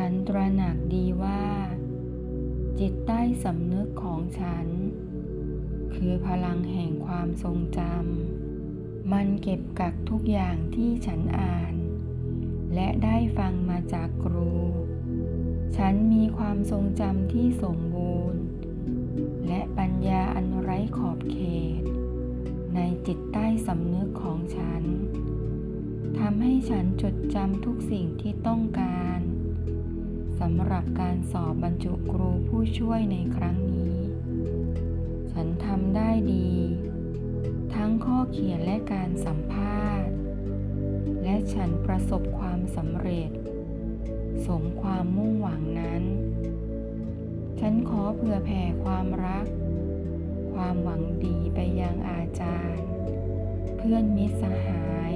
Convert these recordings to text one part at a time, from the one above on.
ฉันตระหนักดีว่า จิตใต้สำนึกของฉัน คือพลังแห่งความทรงจำมันเก็บกักทุกอย่างที่ฉันอ่าน และได้ฟังมาจากครู ฉันมีความทรงจำที่สมบูรณ์ และปัญญาอันไร้ขอบเขต ในจิตใต้สำนึกของฉันทำให้ฉันจดจำทุกสิ่งที่ต้องการ สำหรับการสอบบรรจุครูผู้ช่วยในครั้งนี้ ฉันทำได้ดี ทั้งข้อเขียนและการสัมภาษณ์ และฉันประสบความสำเร็จ สมความมุ่งหวังนั้น ฉันขอเผื่อแผ่ความรัก ความหวังดีไปยังอาจารย์ เพื่อนมิตรสหาย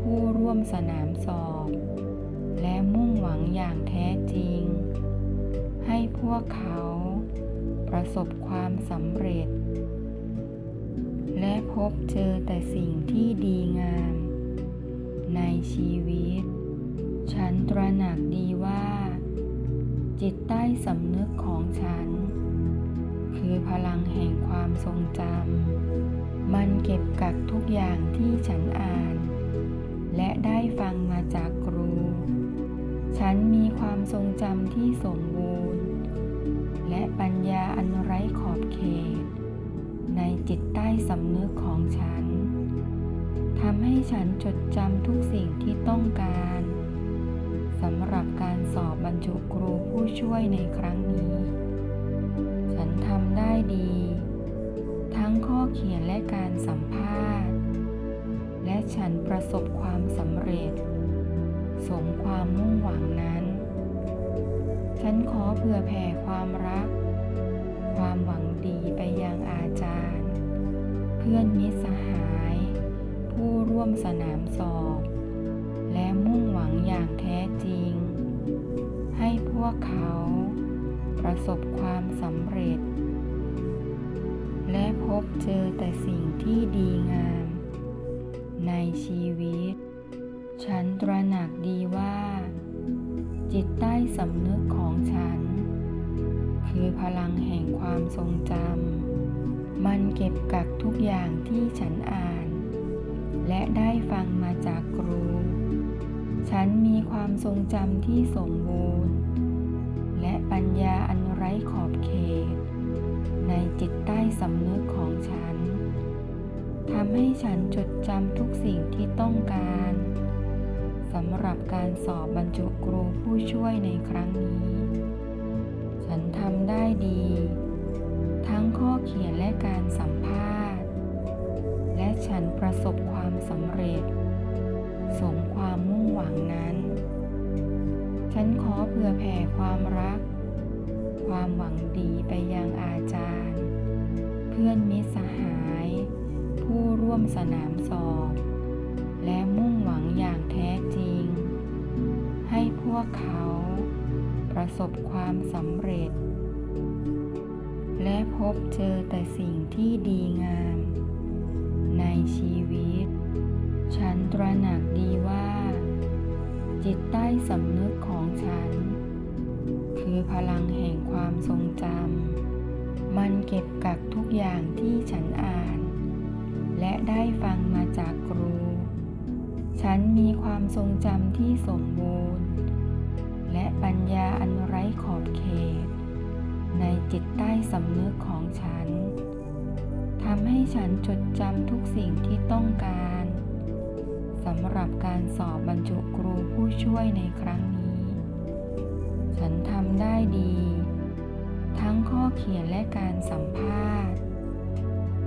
ผู้ร่วมสนามสอบ และมุ่งหวังอย่างแท้จริง ให้พวกเขาประสบความสำเร็จ และพบเจอแต่สิ่งที่ดีงาม ในชีวิต ฉันตระหนักดีว่า จิตใต้สำนึกของฉัน คือพลังแห่งความทรงจำมันเก็บกักทุกอย่างที่ฉันอ่าน และได้ฟังมาจากครู ฉันมีความทรงจำที่สมบูรณ์ และปัญญาอันไร้ขอบเขต ในจิตใต้สำนึกของฉันทำให้ฉันจดจำทุกสิ่งที่ต้องการสำหรับการสอบบรรจุครูผู้ช่วยในครั้งนี้ ฉันทำได้ดี ทั้งข้อเขียนและการสัมภาษณ์ และฉันประสบความสำเร็จ มความมุ่งหวังนั้น ฉันขอเผื่อแผ่ความรัก ความหวังดีไปยังอาจารย์ เพื่อนมิตรสหาย ผู้ร่วมสนามสอบ และมุ่งหวังอย่างแท้จริง ให้พวกเขาประสบความสำเร็จ และพบเจอแต่สิ่งที่ดีงาม ในชีวิต ฉันตระหนักดีว่า จิตใต้สำนึกของฉัน คือพลังแห่งความทรงจำ มันเก็บกักทุกอย่างที่ฉันอ่าน และได้ฟังมาจากครู ฉันมีความทรงจำที่สมบูรณ์ และปัญญาอันไร้ขอบเขต ในจิตใต้สำนึกของฉันทำให้ฉันจดจำทุกสิ่งที่ต้องการ สำหรับการสอบบรรจุครูผู้ช่วยในครั้งนี้ ฉันทำได้ดี ทั้งข้อเขียนและการสัมภาษณ์ และฉันประสบความสำเร็จ สมความมุ่งหวังนั้น ฉันขอเผื่อแผ่ความรัก ความหวังดีไปยังอาจารย์ เพื่อนมิตรสหาย ผู้ร่วมสนามสอบ และมุ่งหวังอย่างแท้จริง ให้พวกเขาประสบความสำเร็จ และพบเจอแต่สิ่งที่ดีงาม ในชีวิต ฉันตระหนักดีว่า จิตใต้สำนึกของฉัน คือพลังแห่งความทรงจำมันเก็บกักทุกอย่างที่ฉันอ่าน และได้ฟังมา มีความทรงจำที่สมบูรณ์ และปัญญาอันไร้ขอบเขต ในจิตใต้สำนึกของฉันทำให้ฉันจดจำทุกสิ่งที่ต้องการสำหรับการสอบบรรจุครูผู้ช่วยในครั้งนี้ ฉันทำได้ดี ทั้งข้อเขียนและการสัมภาษณ์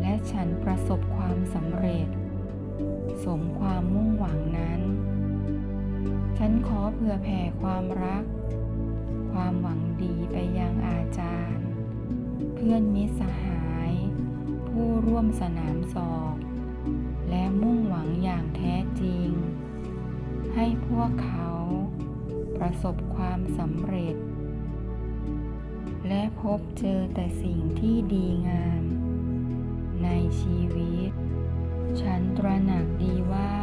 และฉันประสบความสำเร็จ สมความมุ่งหวังนั้น ฉันขอเผื่อแผ่ความรัก ความหวังดีไปยังอาจารย์ เพื่อนมิตรสหาย ผู้ร่วมสนามสอบ และมุ่งหวังอย่างแท้จริง ให้พวกเขาประสบความสำเร็จ และพบเจอแต่สิ่งที่ดีงาม ในชีวิต ฉันตระหนักดีว่า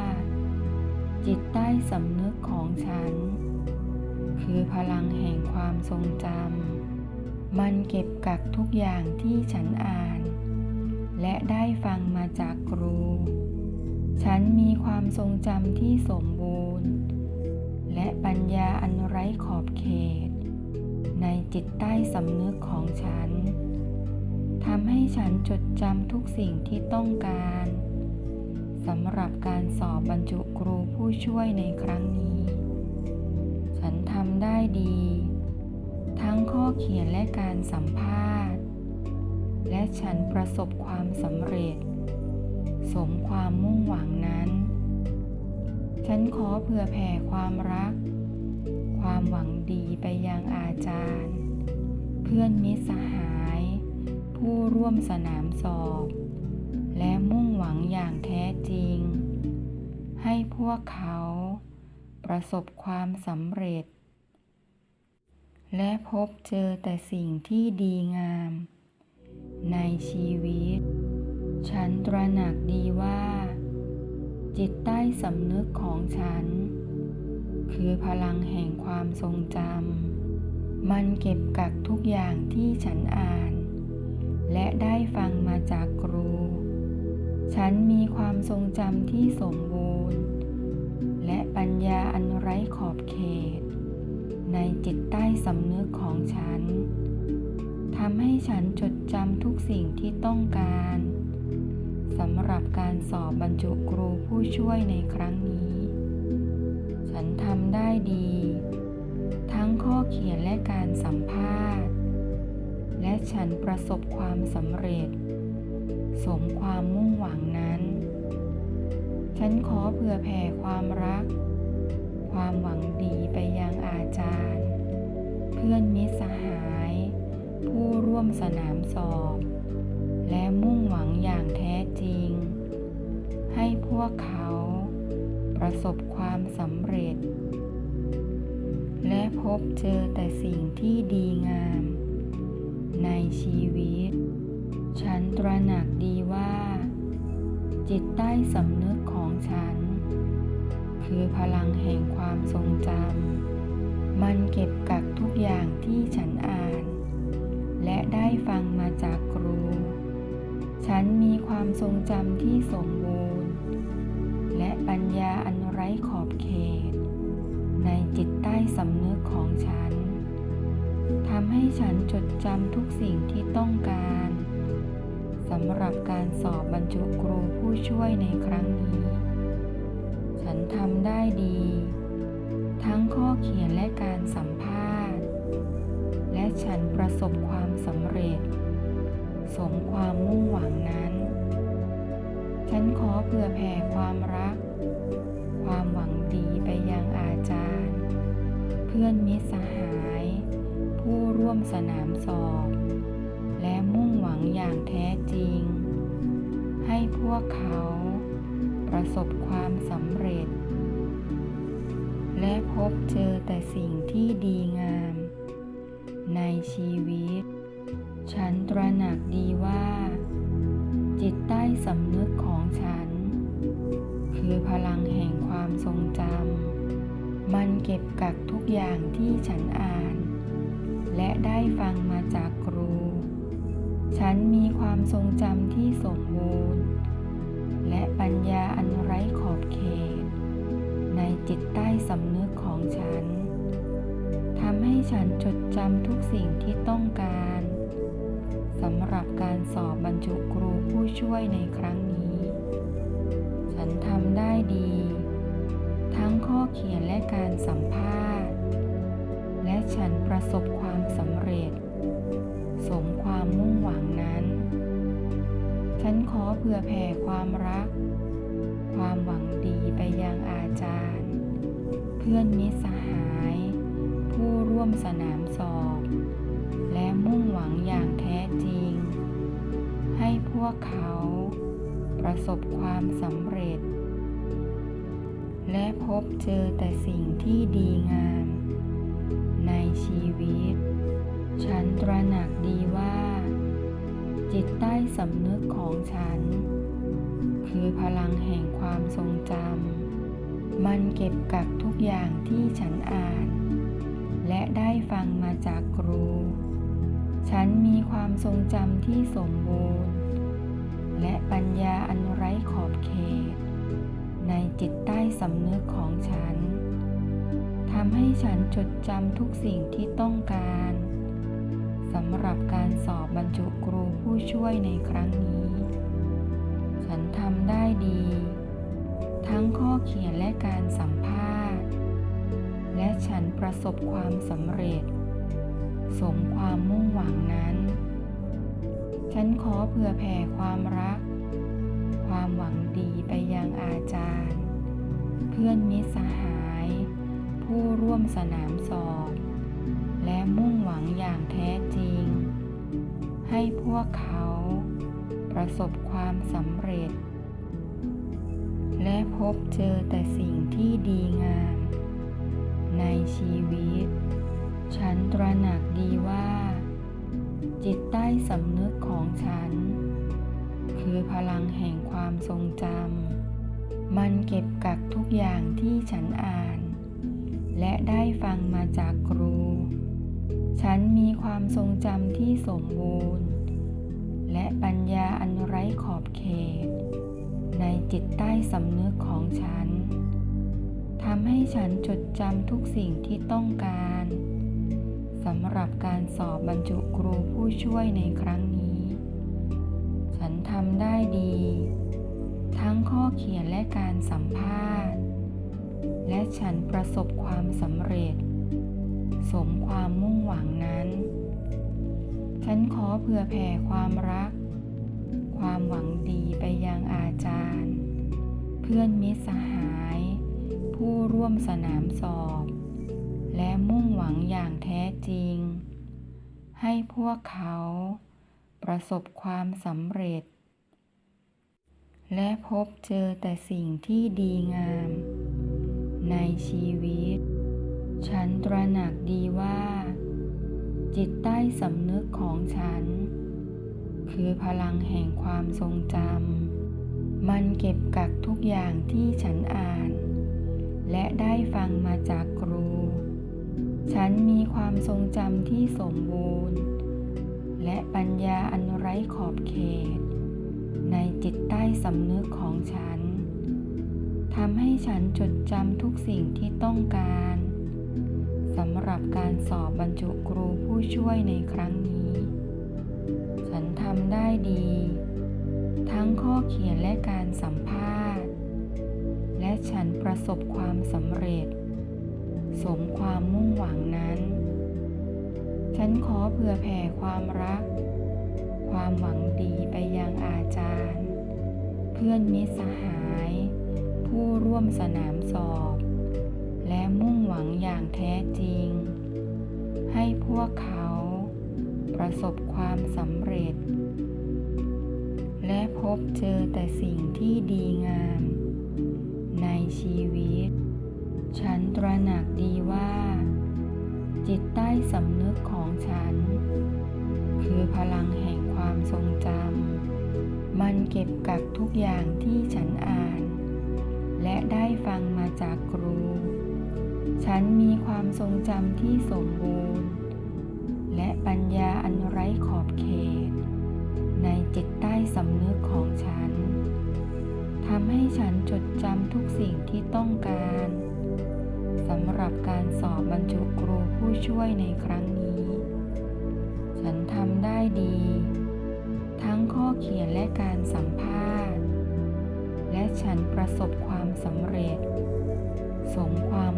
จิตใต้สำนึกของฉัน คือพลังแห่งความทรงจำมันเก็บกักทุกอย่างที่ฉันอ่าน และได้ฟังมาจากครู ฉันมีความทรงจำที่สมบูรณ์ และปัญญาอันไร้ขอบเขต ในจิตใต้สำนึกของฉันทำให้ฉันจดจำทุกสิ่งที่ต้องการ สำหรับการสอบบรรจุครูผู้ช่วยในครั้งนี้ ฉันทำได้ดี ทั้งข้อเขียนและการสัมภาษณ์ และฉันประสบความสำเร็จ สมความมุ่งหวังนั้น ฉันขอเผื่อแผ่ความรัก ความหวังดีไปยังอาจารย์ เพื่อนมิตรสหาย ผู้ร่วมสนามสอบ แท้จริง ให้พวกเขาประสบความสำเร็จ และพบเจอแต่สิ่งที่ดีงาม ในชีวิต ฉันตระหนักดีว่า จิตใต้สำนึกของฉัน คือพลังแห่งความทรงจำมันเก็บกักทุกอย่างที่ฉันอ่าน และได้ฟังมาจากครู ฉันมีความทรงจำที่สมบูรณ์ และปัญญาอันไร้ขอบเขต ในจิตใต้สำนึกของฉันทำให้ฉันจดจำทุกสิ่งที่ต้องการสำหรับการสอบบรรจุครูผู้ช่วยในครั้งนี้ ฉันทำได้ดี ทั้งข้อเขียนและการสัมภาษณ์ และฉันประสบความสำเร็จ สมความมุ่งหวังนั้น ฉันขอเผื่อแผ่ความรัก ความหวังดีไปยังอาจารย์ เพื่อนมิตรสหาย ผู้ร่วมสนามสอบ และมุ่งหวังอย่างแท้จริง ให้พวกเขาประสบความสำเร็จ และพบเจอแต่สิ่งที่ดีงาม ในชีวิต ฉันตระหนักดีว่า จิตใต้สำนึกของฉัน คือพลังแห่งความทรงจำมันเก็บกักทุกอย่างที่ฉันอ่าน และได้ฟังมาจากครู ฉันมีความทรงจำที่สมบูรณ์ และปัญญาอันไร้ขอบเขต ในจิตใต้สำนึกของฉันทำให้ฉันจดจำทุกสิ่งที่ต้องการำหรับการสอบบรรจุครูผู้ช่วยในครั้งนี้ ฉันทำได้ดี ทั้งข้อเขียนและการสัมภาษณ์ และฉันประสบความสำเร็จ สมความมุ่งหวังนั้น ฉันขอเผื่อแผ่ความรัก ความหวังดีไปยังอาจารย์ เพื่อนมิตรสหาย ผู้ร่วมสนามสอบ หวังอย่างแท้จริง ให้พวกเขาประสบความสำเร็จ และพบเจอแต่สิ่งที่ดีงาม ในชีวิต ฉันตระหนักดีว่า จิตใต้สำนึกของฉัน คือพลังแห่งความทรงจำมันเก็บกักทุกอย่างที่ฉันอ่าน และได้ฟังมาจากครู ฉันมีความทรงจำที่สมบูรณ์ และปัญญาอันไร้ขอบเขต ในจิตใต้สำนึกของฉันทำให้ฉันจดจำทุกสิ่งที่ต้องการสำหรับการสอบบรรจุครูผู้ช่วยในครั้งนี้ ฉันทำได้ดี ทั้งข้อเขียนและการสัมภาษณ์ และฉันประสบความสำเร็จ สมความมุ่งหวังนั้น ฉันขอเผื่อแผ่ความรัก ความหวังดีไปยังอาจารย์ เพื่อนมิตรสหาย ผู้ร่วมสนามสอบ และมุ่งหวังอย่างแท้จริง ให้พวกเขาประสบความสำเร็จ และพบเจอแต่สิ่งที่ดีงาม ในชีวิต ตระหนักดีว่า จิตใต้สำนึกของฉัน คือพลังแห่งความทรงจำมันเก็บกักทุกอย่างที่ฉันอ่าน และได้ฟังมาจากครู ฉันมีความทรงจำที่สมบูรณ์ และปัญญาอันไร้ขอบเขต ในจิตใต้สำนึกของฉันทำให้ฉันจดจำทุกสิ่งที่ต้องการ สำหรับการสอบบรรจุครูผู้ช่วยในครั้งนี้ ฉันทำได้ดี ทั้งข้อเขียนและการสัมภาษณ์ และฉันประสบความสำเร็จ สมความมุ่งหวังนั้น ฉันขอเผื่อแผ่ความรัก ความหวังดีไปยังอาจารย์ เพื่อนมิตรสหาย ผู้ร่วมสนามสอบ และมุ่งหวังอย่างแท้จริง ให้พวกเขา ประสบความสำเร็จ และพบเจอแต่สิ่งที่ดีงาม ในชีวิต ฉันตระหนักดีว่า จิตใต้สำนึกของฉัน คือพลังแห่งความทรงจำมันเก็บกักทุกอย่างที่ฉันอ่านและได้ฟังมาจากครู ฉันมีความทรงจำที่สมบูรณ์ และปัญญาอันไร้ขอบเขต ในจิตใต้สำนึกของฉันทำให้ฉันจดจำทุกสิ่งที่ต้องการสำหรับการสอบบรรจุครูผู้ช่วยในครั้งนี้ ฉันทำได้ดี ทั้งข้อเขียนและการสัมภาษณ์ และฉันประสบความสำเร็จ ขอเผื่อแผ่ความรัก ความหวังดีไปยังอาจารย์ เพื่อนมิตรสหาย ผู้ร่วมสนามสอบ และมุ่งหวังอย่างแท้จริง ให้พวกเขาประสบความสำเร็จ และพบเจอแต่สิ่งที่ดีงาม ในชีวิต ฉันตระหนักดีว่า จิตใต้สำนึกของฉัน คือพลังแห่งความทรงจำมันเก็บกักทุกอย่างที่ฉันอ่าน และได้ฟังมาจากครู ฉันมีความทรงจำที่สมบูรณ์ และปัญญาอันไร้ขอบเขต ในจิตใต้สำนึกของฉันทำให้ฉันจดจำทุกสิ่งที่ต้องการ สำหรับการสอบบรรจุครูผู้ช่วยในครั้งนี้ ฉันทำได้ดี ทั้งข้อเขียนและการสัมภาษณ์ และฉันประสบความสำเร็จ สมความมุ่งหวังนั้น ฉันขอเผื่อแผ่ความรัก ความหวังดีไปยังอาจารย์ เพื่อนมิตรสหาย ผู้ร่วมสนามสอบ และมุ่งหวังอย่างแท้จริง ให้พวกเขาประสบความสำเร็จ และพบเจอแต่สิ่งที่ดีงาม ในชีวิต ฉันตระหนักดีว่า จิตใต้สำนึกของฉัน คือพลังแห่งความทรงจำมันเก็บกักทุกอย่างที่ฉันอ่าน และได้ฟังมาจากครู ฉันมีความทรงจำที่สมบูรณ์ และปัญญาอันไร้ขอบเขต ในจิตใต้สำนึกของฉันทำให้ฉันจดจำทุกสิ่งที่ต้องการสำหรับการสอบบรรจุครูผู้ช่วยในครั้งนี้ ฉันทำได้ดี ทั้งข้อเขียนและการสัมภาษณ์ และฉันประสบความสำเร็จ สมความ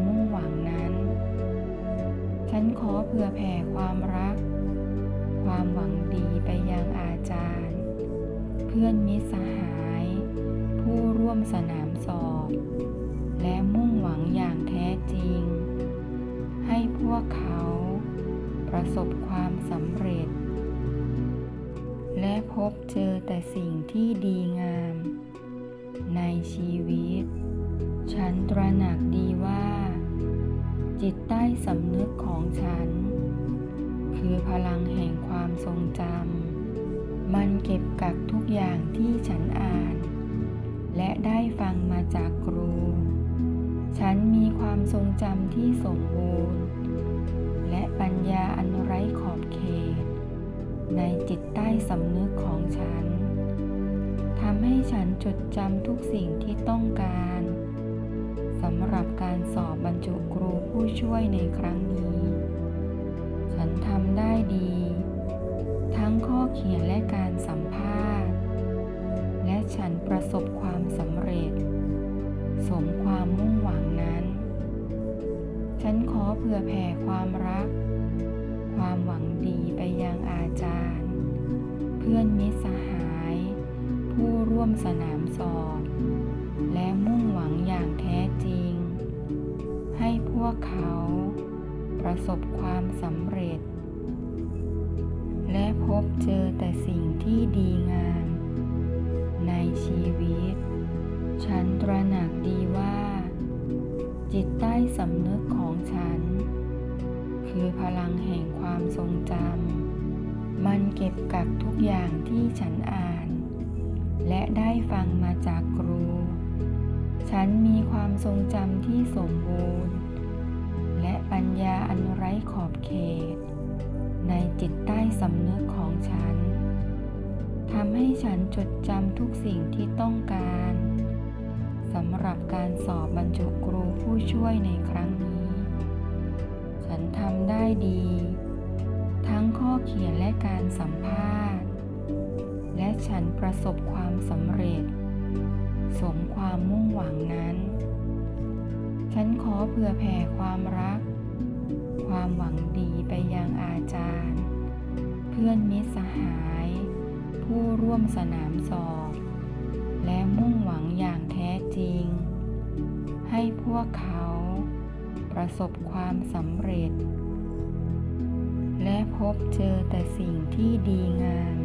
ฉันขอเผื่อแผ่ความรัก ความหวังดีไปยังอาจารย์ เพื่อนมิตรสหาย ผู้ร่วมสนามสอบ และมุ่งหวังอย่างแท้จริง ให้พวกเขาประสบความสำเร็จ และพบเจอแต่สิ่งที่ดีงาม ในชีวิต ฉันตระหนักดีว่า จิตใต้สำนึกของฉัน คือพลังแห่งความทรงจำมันเก็บกักทุกอย่างที่ฉันอ่าน และได้ฟังมาจากครู ฉันมีความทรงจำที่สมบูรณ์ และปัญญาอันไร้ขอบเขต ในจิตใต้สำนึกของฉันทำให้ฉันจดจำทุกสิ่งที่ต้องการ สำหรับการสอบบรรจุครูผู้ช่วยในครั้งนี้ ฉันทำได้ดี ทั้งข้อเขียนและการสัมภาษณ์ และฉันประสบความสำเร็จ สมความมุ่งหวังนั้น ฉันขอเผื่อแผ่ความรัก ความหวังดีไปยังอาจารย์ เพื่อนมิตรสหาย ผู้ร่วมสนามสอบ วกเขา ประสบความสำเร็จ และพบเจอแต่สิ่งที่ดีงาม ในชีวิต ฉันตระหนักดีว่า จิตใต้สำนึกของฉัน คือพลังแห่งความทรงจำมันเก็บกักทุกอย่างที่ฉันอ่าน และได้ฟังมาจากครูฉันมีความทรงจำที่สมบูรณ์ ปัญญาอันไร้ขอบเขต ในจิตใต้สำนึกของฉันทำให้ฉันจดจำทุกสิ่งที่ต้องการสำหรับการสอบบรรจุครูผู้ช่วยในครั้งนี้ ฉันทำได้ดี ทั้งข้อเขียนและการสัมภาษณ์ และฉันประสบความสำเร็จ สมความมุ่งหวังนั้น ฉันขอเผื่อแผ่ความรัก ความหวังดีไปยังอาจารย์ เพื่อนมิตรสหาย ผู้ร่วมสนามสอบ และมุ่งหวังอย่างแท้จริง ให้พวกเขาประสบความสำเร็จ และพบเจอแต่สิ่งที่ดีงาม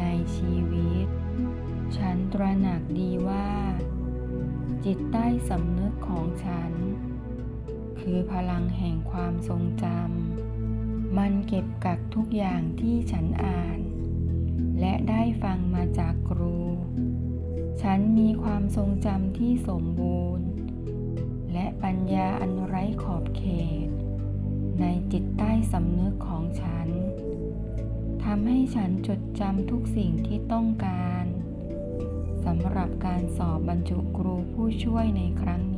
ในชีวิต ฉันตระหนักดีว่า จิตใต้สำนึกของฉัน คือพลังแห่งความทรงจำ มันเก็บกักทุกอย่างที่ฉันอ่าน และได้ฟังมาจากครู ฉันมีความทรงจำที่สมบูรณ์ และปัญญาอันไร้ขอบเขต ในจิตใต้สำนึกของฉันทำให้ฉันจดจำทุกสิ่งที่ต้องการสำหรับการสอบบรรจุครูผู้ช่วยในครั้งนี้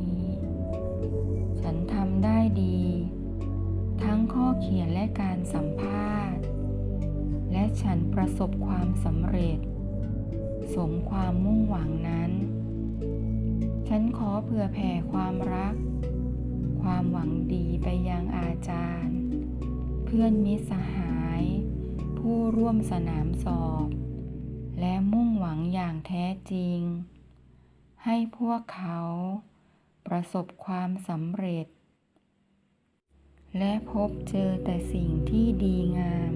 ฉันทำได้ดี ทั้งข้อเขียนและการสัมภาษณ์ และฉันประสบความสำเร็จ สมความมุ่งหวังนั้น ฉันขอเผื่อแผ่ความรัก ความหวังดีไปยังอาจารย์ เพื่อนมิตรสหาย ผู้ร่วมสนามสอบ และมุ่งหวังอย่างแท้จริง ให้พวกเขา ประสบความสำเร็จ และพบเจอแต่สิ่งที่ดีงาม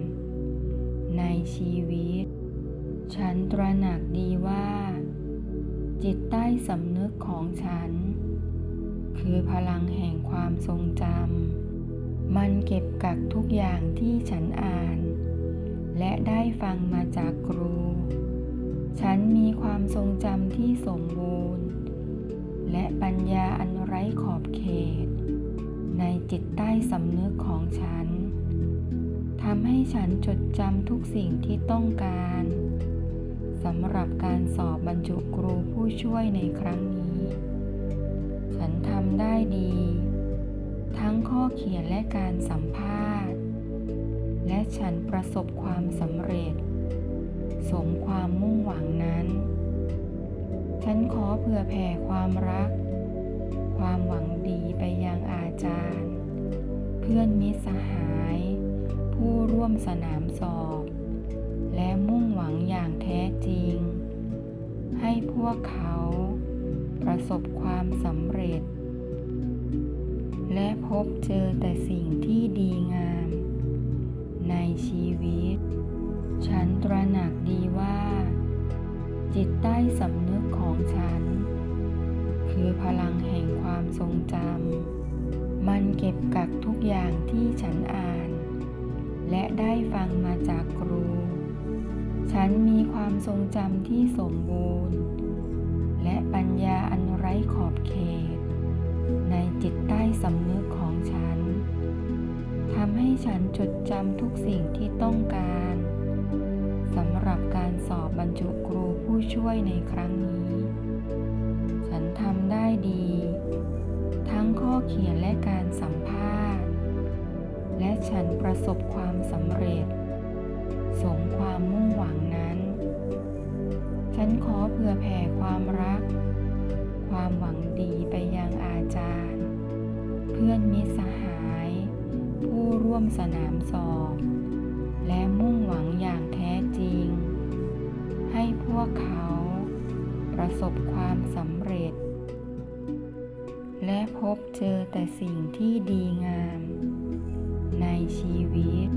ในชีวิต ฉันตระหนักดีว่า จิตใต้สำนึกของฉัน คือพลังแห่งความทรงจำมันเก็บกักทุกอย่างที่ฉันอ่าน และได้ฟังมาจากครู ฉันมีความทรงจำที่สมบูรณ์ และปัญญาอันไร้ขอบเขต ในจิตใต้สำนึกของฉันทำให้ฉันจดจำทุกสิ่งที่ต้องการสำหรับการสอบบรรจุครูผู้ช่วยในครั้งนี้ ฉันทำได้ดี ทั้งข้อเขียนและการสัมภาษณ์ และฉันประสบความสำเร็จ สมความมุ่งหวังนั้น ฉันขอเผื่อแผ่ความรัก ความหวังดีไปยังอาจารย์ เพื่อนมิตรสหาย ผู้ร่วมสนามสอบ และมุ่งหวังอย่างแท้จริง ให้พวกเขาประสบความสำเร็จ และพบเจอแต่สิ่งที่ดีงาม ในชีวิต จิตใต้สำนึกของฉัน คือพลังแห่งความทรงจำมันเก็บกักทุกอย่างที่ฉันอ่าน และได้ฟังมาจากครู ฉันมีความทรงจำที่สมบูรณ์ และปัญญาอันไร้ขอบเขต ในจิตใต้สำนึกของฉันทำให้ฉันจดจำทุกสิ่งที่ต้องการ สำหรับการสอบบรรจุครูผู้ช่วยในครั้งนี้ ฉันทำได้ดี ทั้งข้อเขียนและการสัมภาษณ์ และฉันประสบความสำเร็จ สมความมุ่งหวังนั้น ฉันขอเผื่อแผ่ความรัก ความหวังดีไปยังอาจารย์ เพื่อนมิสหาย ผู้ร่วมสนามสอบและมุ่งหวังอย่างแท้ วกเขา ประสบความสำเร็จ และพบเจอแต่สิ่งที่ดีงาม ในชีวิต